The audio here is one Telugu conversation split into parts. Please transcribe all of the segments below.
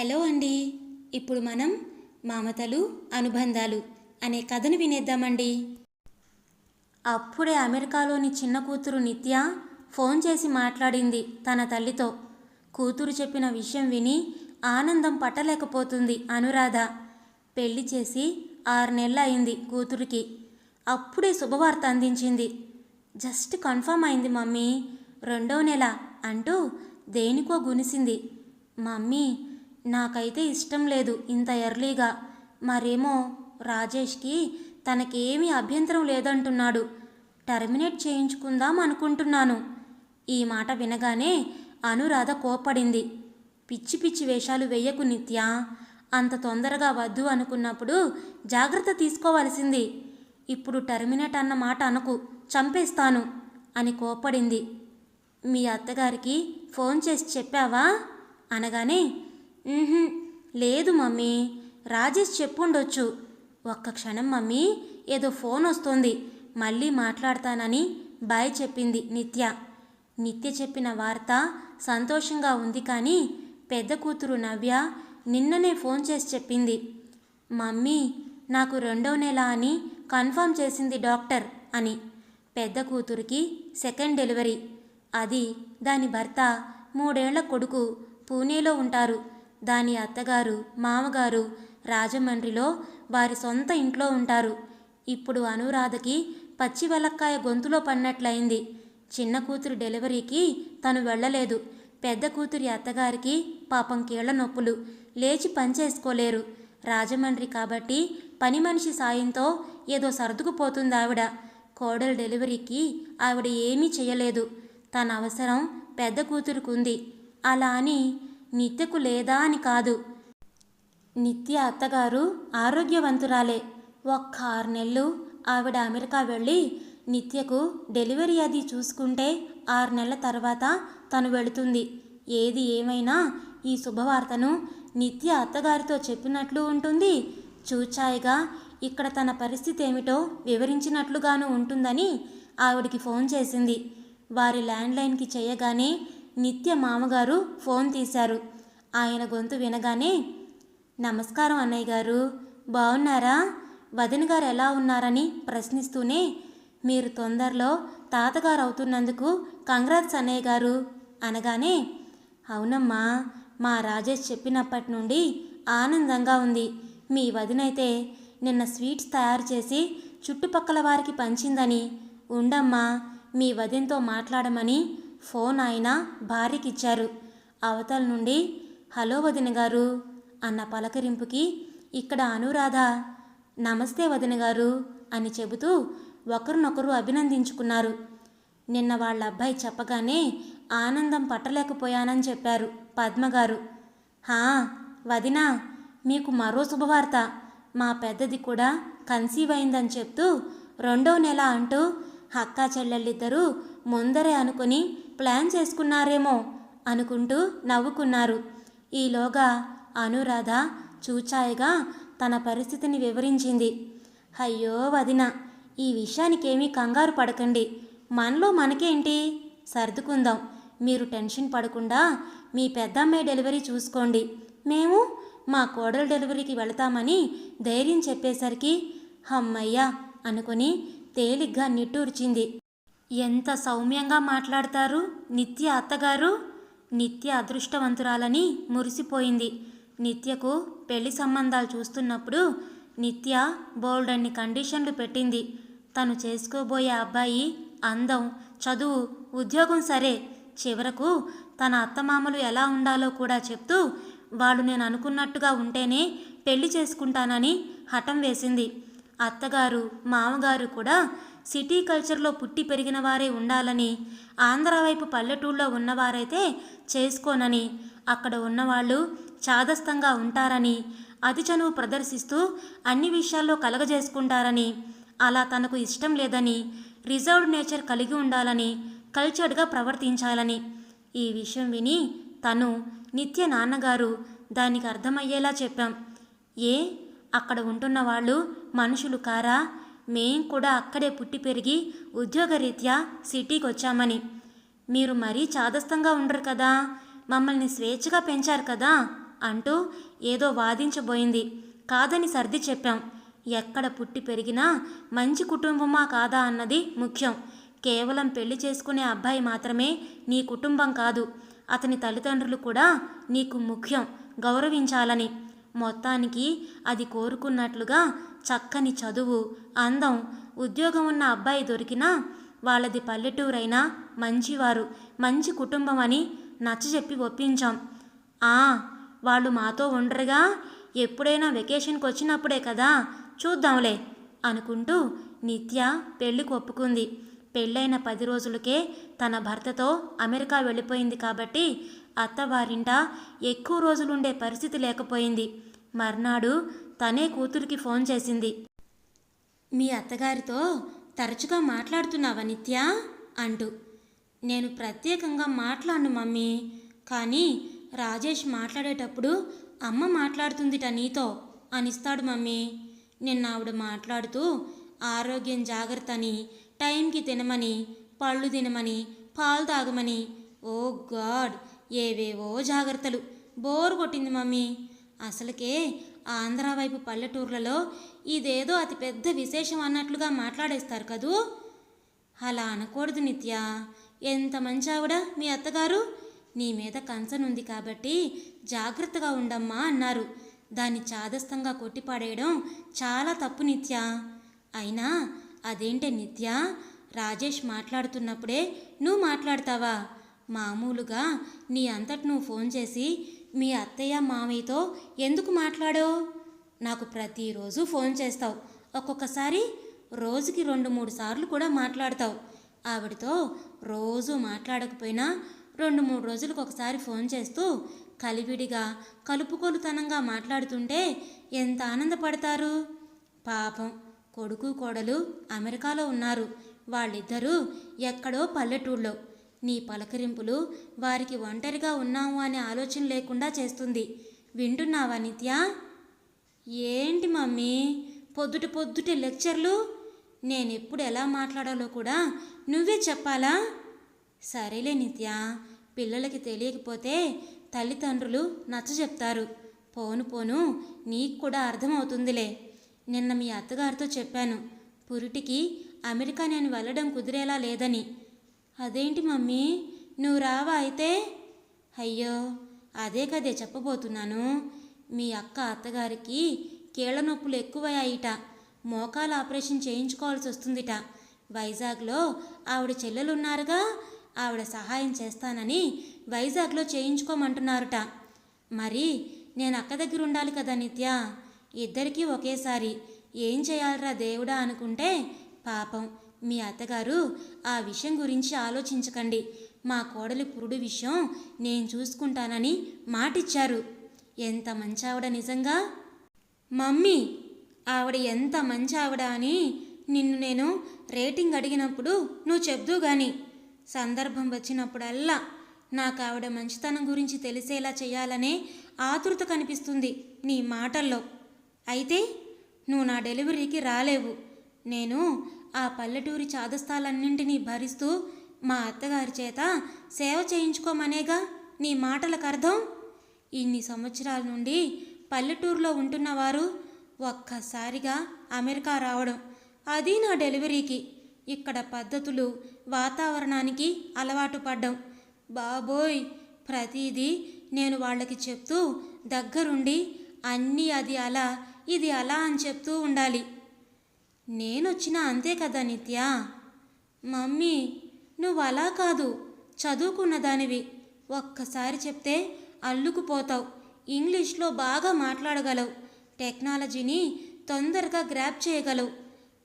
హలో అండి. ఇప్పుడు మనం మామతలు అనుబంధాలు అనే కథను వినేద్దామండి. అప్పుడే అమెరికాలోని చిన్న కూతురు నిత్య ఫోన్ చేసి మాట్లాడింది తన తల్లితో. కూతురు చెప్పిన విషయం విని ఆనందం పట్టలేకపోతుంది అనురాధ. పెళ్ళి చేసి ఆరు నెలలు అయింది కూతురికి. అప్పుడే శుభవార్త అందించింది. జస్ట్ కన్ఫర్మ్ అయింది మమ్మీ. రెండో నెల అంటూ దేనికో గునిసింది. మమ్మీ నాకైతే ఇష్టం లేదు ఇంత ఎర్లీగా. మరేమో రాజేష్కి తనకేమీ అభ్యంతరం లేదంటున్నాడు. టర్మినేట్ చేయించుకుందాం అనుకుంటున్నాను. ఈ మాట వినగానే అనురాధ కోప్పడింది. పిచ్చి పిచ్చి వేషాలు వేయకు నిత్య. అంత తొందరగా వద్దు అనుకున్నప్పుడు జాగ్రత్త తీసుకోవలసింది. ఇప్పుడు టర్మినేట్ అన్న మాట అనకు చంపేస్తాను అని కోపడింది మీ అత్తగారికి ఫోన్ చేసి చెప్పావా? అనగానే లేదు మమ్మీ. రాజేష్ చెప్పుండొచ్చు. ఒక్క క్షణం మమ్మీ ఏదో ఫోన్ వస్తోంది. మళ్ళీ మాట్లాడతానని బాయ్ చెప్పింది నిత్య. నిత్య చెప్పిన వార్త సంతోషంగా ఉంది కానీ పెద్ద కూతురు నవ్య నిన్ననే ఫోన్ చేసి చెప్పింది. మమ్మీ నాకు రెండో నెల అని కన్ఫర్మ్ చేసింది డాక్టర్ అని. పెద్ద కూతురికి సెకండ్ డెలివరీ. అది దాని భర్త మూడేళ్ళ కొడుకు పూణేలో ఉంటారు. దాని అత్తగారు మామగారు రాజమండ్రిలో వారి సొంత ఇంట్లో ఉంటారు. ఇప్పుడు అనురాధకి పచ్చి వెలక్కాయ గొంతులో పడినట్లయింది. చిన్న కూతురు డెలివరీకి తను వెళ్ళలేదు. పెద్ద కూతురి అత్తగారికి పాపం కీళ్ళ నొప్పులు. లేచి పనిచేసుకోలేరు రాజమండ్రి కాబట్టి పని మనిషి సాయంతో ఏదో సర్దుకుపోతుంది ఆవిడ కోడలు డెలివరీకి ఆవిడ ఏమీ చేయలేదు తన అవసరం పెద్ద కూతురుకుంది. అలా అని నిత్యకు లేదా అని కాదు. నిత్య అత్తగారు ఆరోగ్యవంతురాలే. ఒక్క ఆరు నెలలు ఆవిడ అమెరికా వెళ్ళి నిత్యకు డెలివరీ అది చూసుకుంటే ఆరు నెలల తర్వాత తను వెళుతుంది. ఏది ఏమైనా ఈ శుభవార్తను నిత్య అత్తగారితో చెప్పినట్లు ఉంటుంది. చూచాయిగా ఇక్కడ తన పరిస్థితి ఏమిటో వివరించినట్లుగాను ఉంటుందని ఆవిడికి ఫోన్ చేసింది. వారి ల్యాండ్లైన్కి చేయగానే నిత్య మామగారు ఫోన్ తీశారు. ఆయన గొంతు వినగానే నమస్కారం అన్నయ్య గారు. బాగున్నారా వదిన గారు ఎలా ఉన్నారని ప్రశ్నిస్తూనే మీరు తొందరలో తాతగారు అవుతున్నందుకు కంగ్రాట్స్ అన్నయ్య గారు అనగానే అవునమ్మా మా రాజేష్ చెప్పినప్పటి నుండి ఆనందంగా ఉంది. మీ వదినైతే నిన్న స్వీట్స్ తయారు చేసి చుట్టుపక్కల వారికి పంచిందని. ఉండమ్మా మీ వదినతో మాట్లాడమని ఫోన్ ఆయన భార్యకిచ్చారు. అవతల నుండి హలో వదిన గారు అన్న పలకరింపుకి ఇక్కడ అనురాధ నమస్తే వదిన గారు అని చెబుతూ ఒకరినొకరు అభినందించుకున్నారు. నిన్న వాళ్ళ అబ్బాయి చెప్పగానే ఆనందం పట్టలేకపోయానని చెప్పారు పద్మగారు హా వదినా మీకు మరో శుభవార్త. మా పెద్దది కూడా కన్సీవ్ అయిందని చెప్తూ రెండో నెల అంటూ అక్కా చెల్లెళ్ళిద్దరూ ముందరే అనుకుని ప్లాన్ చేసుకున్నారేమో అనుకుంటూ నవ్వుకున్నారు. ఈలోగా అనురాధ చూచాయిగా తన పరిస్థితిని వివరించింది. అయ్యో వదిన ఈ విషయానికేమీ కంగారు పడకండి. మనలో మనకేంటి? సర్దుకుందాం. మీరు టెన్షన్ పడకుండా మీ పెద్దమ్మాయి డెలివరీ చూసుకోండి. మేము మా కోడలు డెలివరీకి వెళతామని ధైర్యం చెప్పేసరికి హమ్మయ్యా అనుకుని తేలిగ్గా నిట్టూర్చింది. ఎంత సౌమ్యంగా మాట్లాడతారు నిత్య అత్తగారు? నిత్య అదృష్టవంతురాలని మురిసిపోయింది. నిత్యకు పెళ్ళి సంబంధాలు చూస్తున్నప్పుడు నిత్య బోల్డన్ని కండిషన్లు పెట్టింది. తను చేసుకోబోయే అబ్బాయి అందం చదువు ఉద్యోగం సరే. చివరకు తన అత్తమామలు ఎలా ఉండాలో కూడా చెప్తూ వాళ్ళు నేను అనుకున్నట్టుగా ఉంటేనే పెళ్ళి చేసుకుంటానని హఠం వేసింది. అత్తగారు మామగారు కూడా సిటీ కల్చర్లో పుట్టి పెరిగిన వారే ఉండాలని ఆంధ్ర వైపు పల్లెటూళ్ళలో ఉన్నవారైతే చేసుకోనని అక్కడ ఉన్నవాళ్ళు చాదస్తంగా ఉంటారని అతి చనువు ప్రదర్శిస్తూ అన్ని విషయాల్లో కలగజేసుకుంటారని అలా తనకు ఇష్టం లేదని రిజర్వ్డ్ నేచర్ కలిగి ఉండాలని కల్చర్డ్గా ప్రవర్తించాలని. ఈ విషయం విని తను నిత్య నాన్నగారు దానికి అర్థమయ్యేలా చెప్పాం. ఏ అక్కడ ఉంటున్న వాళ్ళు మనుషులు కారా? మేం కూడా అక్కడే పుట్టి పెరిగి ఉద్యోగరీత్యా సిటీకి వచ్చామని మీరు మరీ చాదస్తంగా ఉండరు కదా మమ్మల్ని స్వేచ్ఛగా పెంచారు కదా అంటూ ఏదో వాదించబోయింది. కాదని సర్ది చెప్పాం. ఎక్కడ పుట్టి పెరిగినా మంచి కుటుంబమా కాదా అన్నది ముఖ్యం. కేవలం పెళ్ళి చేసుకునే అబ్బాయి మాత్రమే నీ కుటుంబం కాదు అతని తల్లిదండ్రులు కూడా నీకు ముఖ్యం గౌరవించాలని. మొత్తానికి అది కోరుకున్నట్లుగా చక్కని చదువు అందం ఉద్యోగం ఉన్న అబ్బాయి దొరికినా వాళ్ళది పల్లెటూరైనా మంచివారు మంచి కుటుంబం అని నచ్చజెప్పి ఒప్పించాం. ఆ వాళ్ళు మాతో ఉండరుగా ఎప్పుడైనా వెకేషన్కి వచ్చినప్పుడే కదా చూద్దాంలే అనుకుంటూ నిత్య పెళ్ళికి ఒప్పుకుంది. పెళ్ళైన పది రోజులకే తన భర్తతో అమెరికా వెళ్ళిపోయింది కాబట్టి అత్తవారింట ఎక్కువ రోజులుండే పరిస్థితి లేకపోయింది. మర్నాడు తనే కూతురికి ఫోన్ చేసింది. మీ అత్తగారితో తరచుగా మాట్లాడుతున్నావా నిత్య? అంటూ. నేను ప్రత్యేకంగా మాట్లాడను మమ్మీ. కానీ రాజేష్ మాట్లాడేటప్పుడు అమ్మ మాట్లాడుతుందిట నీతో అనిస్తాడు మమ్మీ. నిన్న ఆవిడ మాట్లాడుతూ ఆరోగ్యం జాగ్రత్త అని టైంకి తినమని పళ్ళు తినమని పాలు తాగమని. Oh god! ఏవేవో జాగ్రత్తలు. బోర్ కొట్టింది మమ్మీ. అసలుకే ఆంధ్ర వైపు పల్లెటూర్లలో ఇదేదో అతి పెద్ద విశేషం అన్నట్లుగా మాట్లాడేస్తారు కదూ? అలా అనకూడదు నిత్య. ఎంత మంచి ఆవిడ మీ అత్తగారు? నీ మీద కన్సర్న్ ఉంది కాబట్టి జాగ్రత్తగా ఉండమ్మా అన్నారు. దాన్ని చాదస్తంగా కొట్టిపాడేయడం చాలా తప్పు నిత్య. అయినా అదేంటే నిత్య? రాజేష్ మాట్లాడుతున్నప్పుడే నువ్వు మాట్లాడతావా? మామూలుగా నీ అంతటి నువ్వు ఫోన్ చేసి మీ అత్తయ్య మామయ్యతో ఎందుకు మాట్లాడో నాకు ప్రతిరోజు ఫోన్ చేస్తావు. ఒక్కొక్కసారి రోజుకి రెండు మూడు సార్లు కూడా మాట్లాడతావు. ఆవిడతో రోజు మాట్లాడకపోయినా రెండు మూడు రోజులకు ఒకసారి ఫోన్ చేస్తూ కలివిడిగా కలుపుకొలుతనంగా మాట్లాడుతుంటే ఎంత ఆనందపడతారు? పాపం కొడుకు కోడలు అమెరికాలో ఉన్నారు. వాళ్ళిద్దరూ ఎక్కడో పల్లెటూళ్ళో. నీ పలకరింపులు వారికి ఒంటరిగా ఉన్నాము అనే ఆలోచన లేకుండా చేస్తుంది. వింటున్నావా నిత్య? ఏంటి మమ్మీ? పొద్దుట పొద్దుట లెక్చర్లు? నేను ఎప్పుడు ఎలా మాట్లాడాలో కూడా నువ్వే చెప్పాలా? సరేలే నిత్య. పిల్లలకి తెలియకపోతే తల్లిదండ్రులు నచ్చ చెప్తారు పోను పోను నీకు కూడా అర్థమవుతుందిలే. నిన్న మీ అత్తగారితో చెప్పాను పురిటికి అమెరికా నేను వెళ్ళడం కుదిరేలా లేదని. అదేంటి మమ్మీ? నువ్వు రావా అయితే? అయ్యో అదే కదే చెప్పబోతున్నాను. మీ అక్క అత్తగారికి కీళ్ళ నొప్పులు ఎక్కువయ్యాయిట. మోకాల ఆపరేషన్ చేయించుకోవాల్సి వస్తుందిట. వైజాగ్లో ఆవిడ చెల్లెలు ఉన్నారుగా ఆవిడ సహాయం చేస్తానని వైజాగ్లో చేయించుకోమంటున్నారుట. మరి నేను అక్క దగ్గర ఉండాలి కదా నిత్య? ఇద్దరికీ ఒకేసారి ఏం చేయాలరా దేవుడా అనుకుంటే పాపం. మీ అత్తగారు ఆ విషయం గురించి ఆలోచించకండి. మా కోడలి పురుడు విషయం నేను చూసుకుంటానని మాటిచ్చారు. ఎంత మంచి ఆవిడ నిజంగా? మమ్మీ ఆవిడ ఎంత మంచి ఆవిడ అని నిన్ను నేను రేటింగ్ అడిగినప్పుడు నువ్వు చెప్దు గాని. సందర్భం వచ్చినప్పుడల్లా నాకు ఆవిడ మంచితనం గురించి తెలిసేలా చేయాలనే ఆతృత కనిపిస్తుంది నీ మాటల్లో. అయితే నువ్వు నా డెలివరీకి రాలేవు. నేను ఆ పల్లెటూరి చాదస్తాలన్నింటినీ భరిస్తూ మా అత్తగారి చేత సేవ చేయించుకోమనేగా నీ మాటలకు అర్థం? ఇన్ని సంవత్సరాల నుండి పల్లెటూరులో ఉంటున్నవారు ఒక్కసారిగా అమెరికా రావడం అది నా డెలివరీకి ఇక్కడ పద్ధతులు వాతావరణానికి అలవాటు పడ్డం. బాబోయ్! ప్రతిదీ నేను వాళ్ళకి చెప్తూ దగ్గరుండి అన్నీ అది అలా ఇది అలా అని చెప్తూ ఉండాలి. నేనొచ్చినా అంతే కదా నిత్య? మమ్మీ నువ్వు అలా కాదు. చదువుకున్న దానివి. ఒక్కసారి చెప్తే అల్లుకుపోతావు. ఇంగ్లీష్లో బాగా మాట్లాడగలవు. టెక్నాలజీని తొందరగా గ్రాప్ చేయగలవు.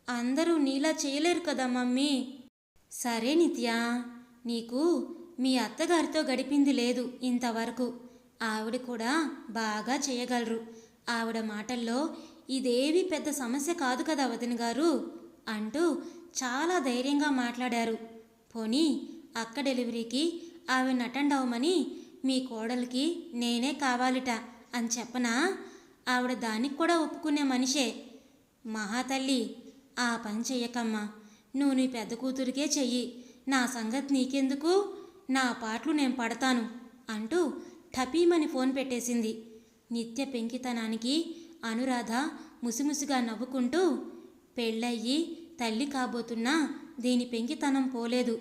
అందరూ నీలా చేయలేరు కదా మమ్మీ? సరే నిత్య నీకు మీ అత్తగారితో గడిపింది లేదు ఇంతవరకు. ఆవిడ కూడా బాగా చేయగలరు. ఆవిడ మాటల్లో ఇదేవి పెద్ద సమస్య కాదు కదా వదిన గారు అంటూ చాలా ధైర్యంగా మాట్లాడారు. పోనీ అక్క డెలివరీకి ఆమె అటెండ్ అవ్వమని మీ కోడలికి నేనే కావాలిట అని చెప్పనా? ఆవిడ దానికి కూడా ఒప్పుకునే మనిషే. మహాతల్లి ఆ పని చెయ్యకమ్మా. నువ్వు నీ పెద్ద కూతురికే చెయ్యి. నా సంగతి నీకెందుకు? నా పాటలు నేను పడతాను అంటూ ఠపీమని ఫోన్ పెట్టేసింది. నిత్య పెంకితనానికి అనురాధ ముసిముసిగా నవ్వుకుంటూ పెళ్ళయ్యి తల్లి కాబోతున్నా దీని పెంకితనం పోలేదు.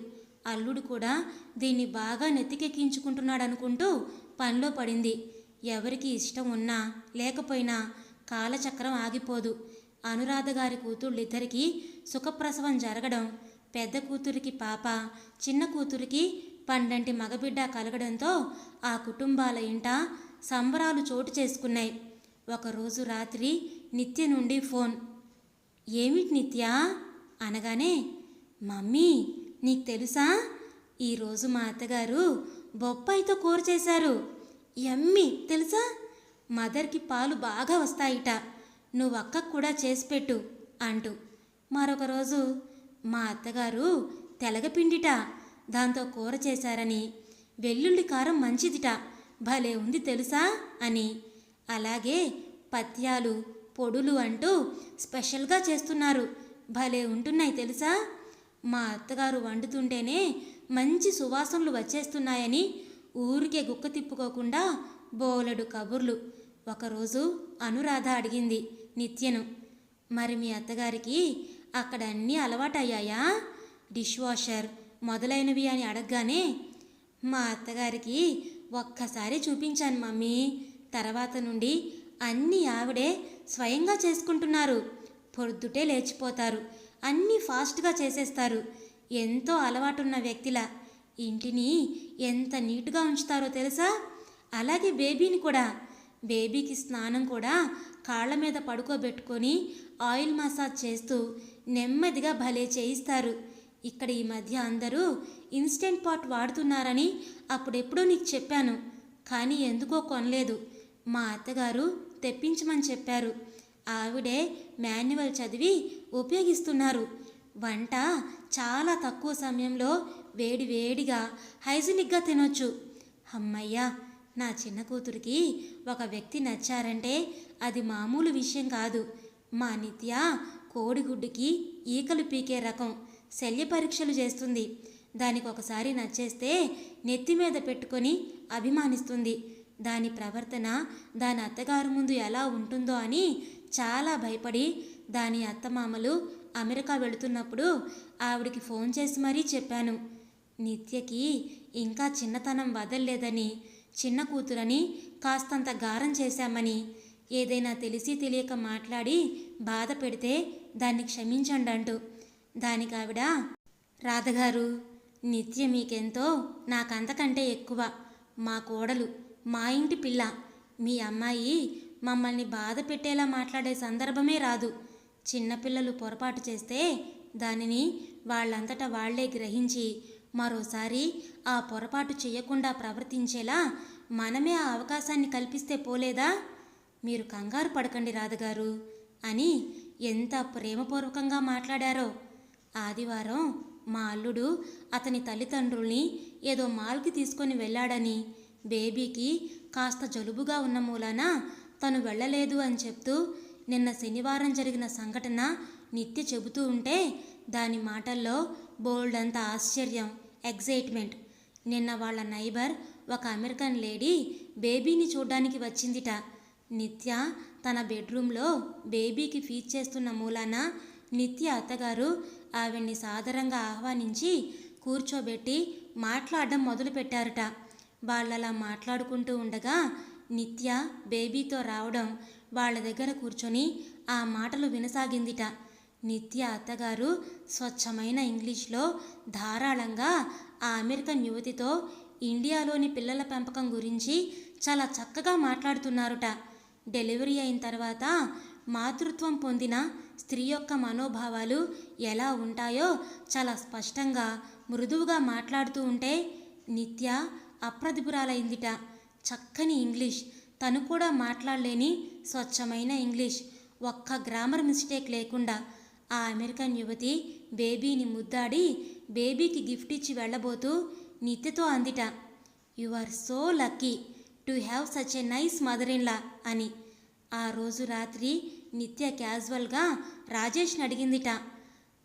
అల్లుడు కూడా దీన్ని బాగా నెత్తికెక్కించుకుంటున్నాడనుకుంటూ పనిలో పడింది. ఎవరికి ఇష్టం ఉన్నా లేకపోయినా కాలచక్రం ఆగిపోదు. అనురాధ గారి కూతుళ్ళిద్దరికీ సుఖప్రసవం జరగడం పెద్ద కూతురికి పాప చిన్న కూతురికి పండంటి మగబిడ్డ కలగడంతో ఆ కుటుంబాల ఇంట సంబరాలు చోటు చేసుకున్నాయి. ఒకరోజు రాత్రి నిత్య నుండి ఫోన్. ఏమిటి నిత్య? అనగానే మమ్మీ నీకు తెలుసా? ఈరోజు మా అత్తగారు బొప్పాయితో కూర చేశారు. ఎమ్మి తెలుసా? మదర్కి పాలు బాగా వస్తాయిట. నువ్వు అక్కకు కూడా చేసి పెట్టు అంటూ. మరొక రోజు మా అత్తగారు తెలగపిండిట. దాంతో కూర చేశారని. వెల్లుల్లి కారం మంచిదిట. భలే ఉంది తెలుసా? అని. అలాగే పత్యాలు పొడులు అంటూ స్పెషల్గా చేస్తున్నారు. భలే ఉంటున్నాయి తెలుసా? మా అత్తగారు వండుతుంటేనే మంచి సువాసనలు వచ్చేస్తున్నాయని ఊరికే గుక్క తిప్పుకోకుండా బోలెడు కబుర్లు. ఒకరోజు అనురాధ అడిగింది నిత్యను. మరి మీ అత్తగారికి అక్కడ అన్నీ అలవాటయ్యాయా? డిష్ వాషర్ మొదలైనవి అని అడగగానే మా అత్తగారికి ఒక్కసారి చూపించాను మమ్మీ. తర్వాత నుండి అన్నీ ఆవిడే స్వయంగా చేసుకుంటున్నారు. పొద్దుటే లేచిపోతారు. అన్నీ ఫాస్ట్గా చేసేస్తారు. ఎంతో అలవాటున్న వ్యక్తిలా. ఇంటిని ఎంత నీట్గా ఉంచుతారో తెలుసా? అలాగే బేబీని కూడా. బేబీకి స్నానం కూడా కాళ్ళ మీద పడుకోబెట్టుకొని ఆయిల్ మసాజ్ చేస్తూ నెమ్మదిగా భలే చేయిస్తారు. ఇక్కడ ఈ మధ్య అందరూ ఇన్స్టెంట్ పాట్ వాడుతున్నారని అప్పుడెప్పుడో నీకు చెప్పాను. కానీ ఎందుకో కొనలేదు. మా అత్తగారు తెప్పించమని చెప్పారు. ఆవిడే మాన్యువల్ చదివి ఉపయోగిస్తున్నారు. వంట చాలా తక్కువ సమయంలో వేడి వేడిగా హైజీనిక్గా తినొచ్చు. అమ్మయ్యా నా చిన్న కూతురికి ఒక వ్యక్తి నచ్చారంటే అది మామూలు విషయం కాదు. మా నిత్య కోడిగుడ్డుకి ఈకలు పీకే రకం శల్య పరీక్షలు చేస్తుంది. దానికి ఒకసారి నచ్చేస్తే నెత్తి మీద పెట్టుకొని అభిమానిస్తుంది. దాని ప్రవర్తన దాని అత్తగారు ముందు ఎలా ఉంటుందో అని చాలా భయపడి దాని అత్తమామలు అమెరికా వెళుతున్నప్పుడు ఆవిడికి ఫోన్ చేసి మరీ చెప్పాను నిత్యకి ఇంకా చిన్నతనం వదల్లేదని చిన్న కూతురని కాస్తంత గారం చేశామని. ఏదైనా తెలిసి తెలియక మాట్లాడి బాధ పెడితే దాన్ని క్షమించండి అంటూ దానికి ఆవిడ రాధగారు నిత్య మీకెంతో నాకంతకంటే ఎక్కువ మా కోడలు మా ఇంటి పిల్ల. మీ అమ్మాయి మమ్మల్ని బాధ పెట్టేలా మాట్లాడే సందర్భమే రాదు. చిన్నపిల్లలు పొరపాటు చేస్తే దానిని వాళ్ళంతట వాళ్ళే గ్రహించి మరోసారి ఆ పొరపాటు చేయకుండా ప్రవర్తించేలా మనమే ఆ అవకాశాన్ని కల్పిస్తే పోలేదా? మీరు కంగారు పడకండి రాధగారు అని ఎంత ప్రేమపూర్వకంగా మాట్లాడారో. ఆదివారం మా అల్లుడు అతని తల్లిదండ్రుల్ని ఏదో మాల్కి తీసుకొని వెళ్ళాడని బేబీకి కాస్త జలుబుగా ఉన్న మూలాన తను వెళ్ళలేదు అని చెప్తూ నిన్న శనివారం జరిగిన సంఘటన నిత్య చెబుతూ ఉంటే దాని మాటల్లో బోల్డ్ అంత ఆశ్చర్యం ఎగ్జైట్మెంట్. నిన్న వాళ్ళ నైబర్ ఒక అమెరికన్ లేడీ బేబీని చూడ్డానికి వచ్చిందిట. నిత్య తన బెడ్రూమ్లో బేబీకి ఫీడ్ చేస్తున్న మూలాన నిత్య అత్తగారు ఆవిడ్ని సాదరంగా ఆహ్వానించి కూర్చోబెట్టి మాట్లాడడం మొదలుపెట్టారట. వాళ్ళలా మాట్లాడుకుంటూ ఉండగా నిత్య బేబీతో రావడం వాళ్ళ దగ్గర కూర్చొని ఆ మాటలు వినసాగిందిట. నిత్య అత్తగారు స్వచ్ఛమైన ఇంగ్లీష్లో ధారాళంగా ఆ అమెరికన్ యువతితో ఇండియాలోని పిల్లల పెంపకం గురించి చాలా చక్కగా మాట్లాడుతున్నారుట. డెలివరీ అయిన తర్వాత మాతృత్వం పొందిన స్త్రీ యొక్క మనోభావాలు ఎలా ఉంటాయో చాలా స్పష్టంగా మృదువుగా మాట్లాడుతూ ఉంటే నిత్య అప్రతిపురాలైందిట చక్కని ఇంగ్లీష్. తను కూడా మాట్లాడలేని స్వచ్ఛమైన ఇంగ్లీష్. ఒక్క గ్రామర్ మిస్టేక్ లేకుండా ఆ అమెరికన్ యువతి బేబీని ముద్దాడి బేబీకి గిఫ్ట్ ఇచ్చి వెళ్ళబోతూ నిత్యతో అందిట. You are so lucky to have such a nice mother in law అని. ఆ రోజు రాత్రి నిత్య క్యాజువల్గా రాజేష్ని అడిగిందిట.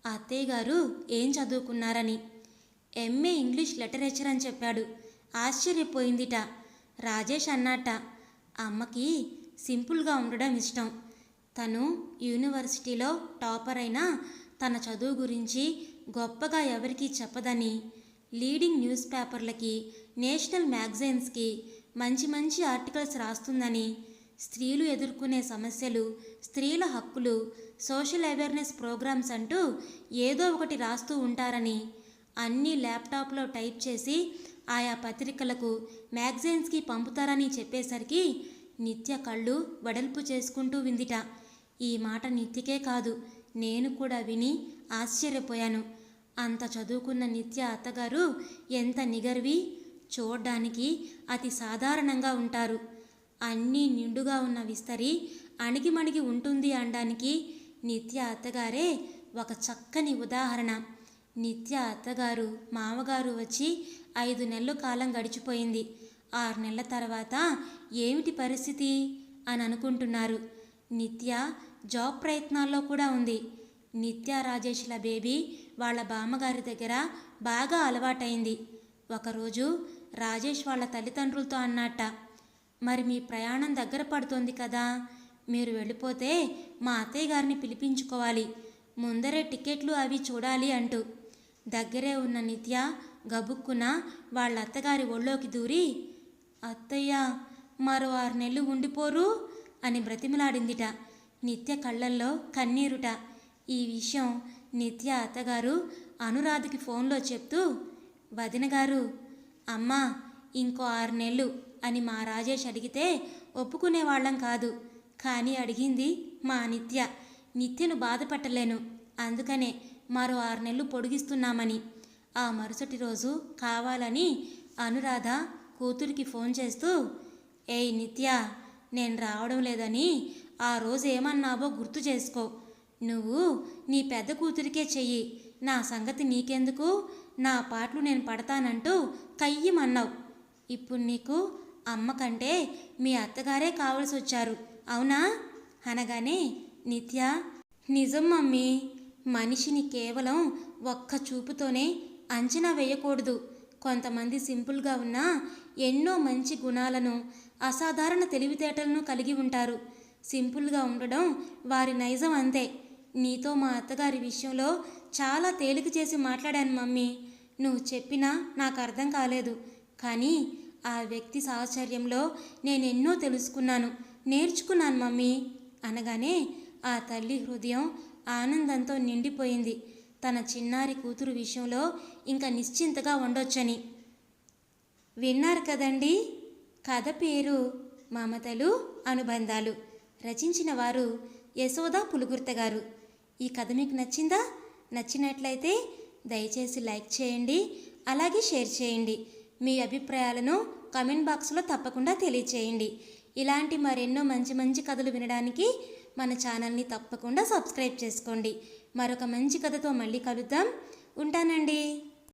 అత్తయ్య గారు ఏం చదువుకున్నారని? ఎంఏ ఇంగ్లీష్ లిటరేచర్ అని చెప్పాడు. ఆశ్చర్యపోయిందిట. రాజేష్ అన్నట అమ్మకి సింపుల్గా ఉండడం ఇష్టం. తను యూనివర్సిటీలో టాపర్ అయినా తన చదువు గురించి గొప్పగా ఎవరికీ చెప్పదని లీడింగ్ న్యూస్ పేపర్లకి నేషనల్ మ్యాగజైన్స్కి మంచి మంచి ఆర్టికల్స్ రాస్తుందని స్త్రీలు ఎదుర్కొనే సమస్యలు స్త్రీల హక్కులు సోషల్ అవేర్నెస్ ప్రోగ్రామ్స్ అంటూ ఏదో ఒకటి రాస్తూ ఉంటారని అన్నీ ల్యాప్టాప్లో టైప్ చేసి ఆయా పత్రికలకు మ్యాగజైన్స్కి పంపుతారని చెప్పేసరికి నిత్య కళ్ళు వడల్పు చేసుకుంటూ విందిట. ఈ మాట నిత్యకే కాదు నేను కూడా విని ఆశ్చర్యపోయాను. అంత చదువుకున్న నిత్య అత్తగారు ఎంత నిగర్వి చూడ్డానికి అతి సాధారణంగా ఉంటారు. అన్నీ నిండుగా ఉన్న విస్తరి అణిగిమణిగి ఉంటుంది అనడానికి నిత్య అత్తగారే ఒక చక్కని ఉదాహరణ. నిత్య అత్తగారు మామగారు వచ్చి ఐదు నెలలు కాలం గడిచిపోయింది. ఆరు నెలల తర్వాత ఏమిటి పరిస్థితి? అని అనుకుంటున్నారు. నిత్య జాబ్ ప్రయత్నాల్లో కూడా ఉంది. నిత్య రాజేష్ల బేబీ వాళ్ళ బామ్మగారి దగ్గర బాగా అలవాటైంది. ఒకరోజు రాజేష్ వాళ్ళ తల్లిదండ్రులతో అన్నట్ట మరి మీ ప్రయాణం దగ్గర పడుతోంది కదా. మీరు వెళ్ళిపోతే మా అత్తయ్య గారిని పిలిపించుకోవాలి. ముందరే టికెట్లు అవి చూడాలి అంటూ దగ్గరే ఉన్న నిత్య గబుక్కున వాళ్ళ అత్తగారి ఒళ్ళోకి దూరి అత్తయ్య మరో ఆరు నెలలు ఉండిపోరు అని బ్రతిమలాడిందిట. నిత్య కళ్ళల్లో కన్నీరుట. ఈ విషయం నిత్య అత్తగారు అనురాధకి ఫోన్లో చెప్తూ వదినగారు అమ్మా ఇంకో ఆరు నెలలు అని మా రాజేష్ అడిగితే ఒప్పుకునేవాళ్ళం కాదు. కానీ అడిగింది మా నిత్య. నిత్యను బాధపట్టలేను అందుకనే మరో ఆరు నెలలు పొడిగిస్తున్నామని. ఆ మరుసటి రోజు కావాలని అనురాధ కూతురికి ఫోన్ చేస్తూ ఏయ్ నిత్య నేను రావడం లేదని ఆ రోజు ఏమన్నావో గుర్తు చేసుకో. నువ్వు నీ పెద్ద కూతురికే చెయ్యి. నా సంగతి నీకెందుకు? నా పాటలు నేను పడతానంటూ కయ్యమన్నావు ఇప్పుడు నీకు అమ్మ కంటే మీ అత్తగారే కావలసి వచ్చారు. అవునా అనగానే నిత్య నిజం మమ్మీ. మనిషిని కేవలం ఒక్క చూపుతోనే అంచనా వేయకూడదు. కొంతమంది సింపుల్గా ఉన్న ఎన్నో మంచి గుణాలను అసాధారణ తెలివితేటలను కలిగి ఉంటారు. సింపుల్గా ఉండడం వారి నైజం అంతే. నీతో మా అత్తగారి విషయంలో చాలా తేలిక చేసి మాట్లాడాను మమ్మీ. నువ్వు చెప్పినా నాకు అర్థం కాలేదు. కానీ ఆ వ్యక్తి సాహచర్యంలో నేను ఎన్నో తెలుసుకున్నాను. నేర్చుకున్నాను మమ్మీ. అనగానే ఆ తల్లి హృదయం ఆనందంతో నిండిపోయింది. తన చిన్నారి కూతురు విషయంలో ఇంకా నిశ్చింతగా ఉండొచ్చని. విన్నారు కదండి? కథ పేరు మమతలు అనుబంధాలు. రచించిన వారు యశోద పులుగుర్త గారు. ఈ కథ మీకు నచ్చిందా? నచ్చినట్లయితే దయచేసి లైక్ చేయండి అలాగే షేర్ చేయండి. మీ అభిప్రాయాలను కమెంట్ బాక్స్లో తప్పకుండా తెలియచేయండి. ఇలాంటి మరెన్నో మంచి మంచి కథలు వినడానికి మన ఛానల్ని తప్పకుండా సబ్స్క్రైబ్ చేసుకోండి. మరొక మంచి కథతో మళ్ళీ కలుద్దాం. ఉంటానండి.